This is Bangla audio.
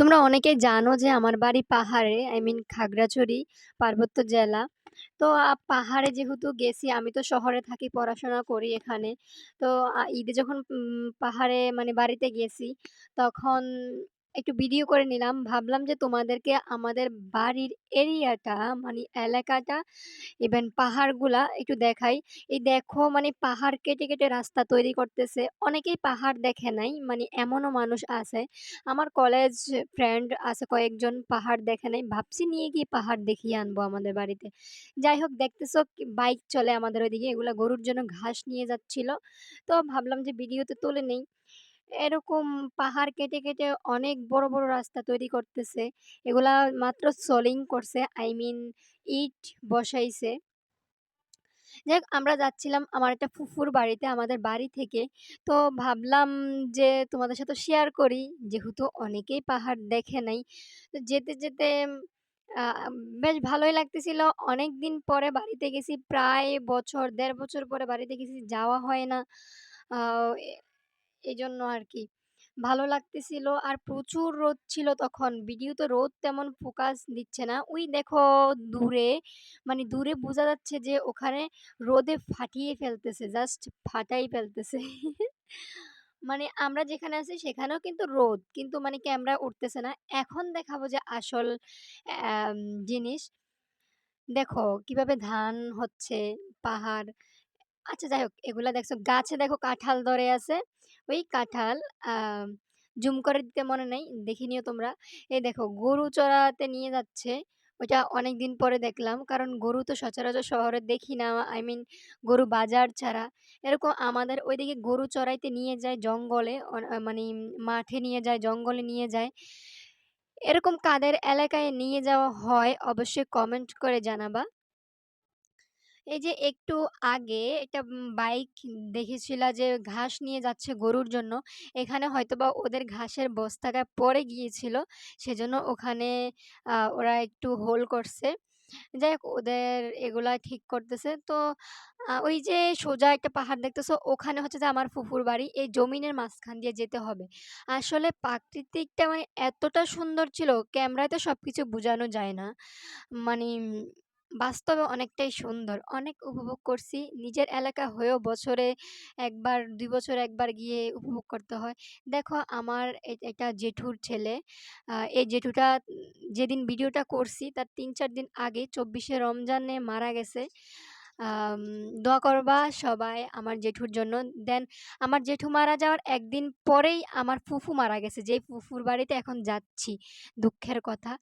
তোমরা অনেকেই জানো যে আমার বাড়ি পাহাড়ে, আই মিন খাগড়াছড়ি পার্বত্য জেলা। তো পাহাড়ে যেহেতু গেছি আমি তো শহরে থাকি, পড়াশোনা করি এখানে। তো ঈদে যখন পাহাড়ে মানে বাড়িতে গেছি, তখন একটু ভিডিও করে নিলাম। ভাবলাম যে তোমাদেরকে আমাদের বাড়ির এরিয়াটা মানে এলাকাটা ইভেন পাহাড়গুলা একটু দেখাই। এই দেখো মানে পাহাড় কেটে, কেটে রাস্তা তৈরি করতেছে। অনেকেই পাহাড় দেখে নাই, মানে এমনও মানুষ আছে। আমার কলেজ ফ্রেন্ড আছে কয়েকজন পাহাড় দেখে নাই। ভাবছি নিয়ে গিয়ে পাহাড় দেখিয়ে আনব আমাদের বাড়িতে। যাই হোক দেখতেছো বাইক চলে আমাদের ওইদিকে। এগুলা গরুর জন্য ঘাস নিয়ে যাচ্ছিল। তো ভাবলাম যে ভিডিওতে তুলে নেই। এরকম পাহাড় কেটে, কেটে অনেক বড়, বড় রাস্তা তৈরি করতেছে। এগুলা মাত্র সলিং করছে। আই মিন ইট বসাইছে। যাই আমরা যাচ্ছিলাম আমার একটা ফুফুর বাড়িতে আমাদের বাড়ি থেকে। তো ভাবলাম যে তোমাদের সাথে শেয়ার করি। যেহেতু অনেকেই পাহাড় দেখে নাই। তো যেতে, যেতে বেশ ভালোই লাগতেছিল। অনেকদিন পরে বাড়িতে গেছি। প্রায় বছর দেড় বছর পরে বাড়িতে গেছি। যাওয়া হয় না। আ জন্য আর কি ভালো লাগতেছিল। আর প্রচুর রোদ ছিল তখন। ভিডিওতে রোদ তেমন ফোকাস দিচ্ছে না। ওই দেখো দূরে, মানে দূরে বোঝা যাচ্ছে যে ওখানে রোদে ফাটিয়ে ফেলতেছে। জাস্ট ফাটাই ফেলতেছে। মানে আমরা যেখানে আছি সেখানেও কিন্তু রোদ। কিন্তু মানে ক্যামেরায় উঠতেছে না। এখন দেখাবো যে আসল জিনিস। দেখো কীভাবে ধান হচ্ছে, পাহাড়। আচ্ছা যাই হোক এগুলা দেখছ। গাছে দেখো কাঁঠাল ধরে আছে। ওই কাঁঠাল জুম করে দিতে মনে নেই দেখে নিও তোমরা। এই দেখো গরু চড়াতে নিয়ে যাচ্ছে। ওইটা অনেক দিন পরে দেখলাম। কারণ গরু তো সচরাচর শহরে দেখি না। আই মিন গরু বাজার ছাড়া। এরকম আমাদের ওইদিকে গরু চরাইতে নিয়ে যায় জঙ্গলে। মানে মাঠে নিয়ে যায়, জঙ্গলে নিয়ে যায়। এরকম কাদের এলাকায় নিয়ে যাওয়া হয় অবশ্যই কমেন্ট করে জানাবা। এই যে একটু আগে একটা বাইক দেখেছিলা যে ঘাস নিয়ে যাচ্ছে গরুর জন্য। এখানে হয়তোবা ওদের ঘাসের বস্তাটা পড়ে গিয়েছিল। সেজন্য ওখানে ওরা একটু হোল করছে। যাই হোক ওদের এগুলা ঠিক করতেছে। তো ওই যে সোজা একটা পাহাড় দেখতেছো ওখানে হচ্ছে যে আমার ফুফুর বাড়ি। এই জমিনের মাঝখান দিয়ে যেতে হবে। আসলে প্রাকৃতিকটা মানে এতটা সুন্দর ছিল, ক্যামেরায় তো সবকিছু বোঝানো যায় না। মানি বাস্তবে অনেকটাই সুন্দর। অনেক উপভোগ করছি। নিজের এলাকা হয়েও বছরে একবার, দুই বছর একবার গিয়ে উপভোগ করতে হয়। দেখো, আমার এ এটা জেঠুর ছেলে। এই জেঠুটা যেদিন ভিডিওটা করছি, তার ৩-৪ দিন আগে চব্বিশে রমজানে মারা গেছে। দোয়া করবা সবাই আমার জেঠুর জন্য। দেন, আমার জেঠু মারা যাওয়ার একদিন পরেই আমার ফুফু মারা গেছে। যেই ফুফুর বাড়িতে এখন যাচ্ছি। দুঃখের কথা।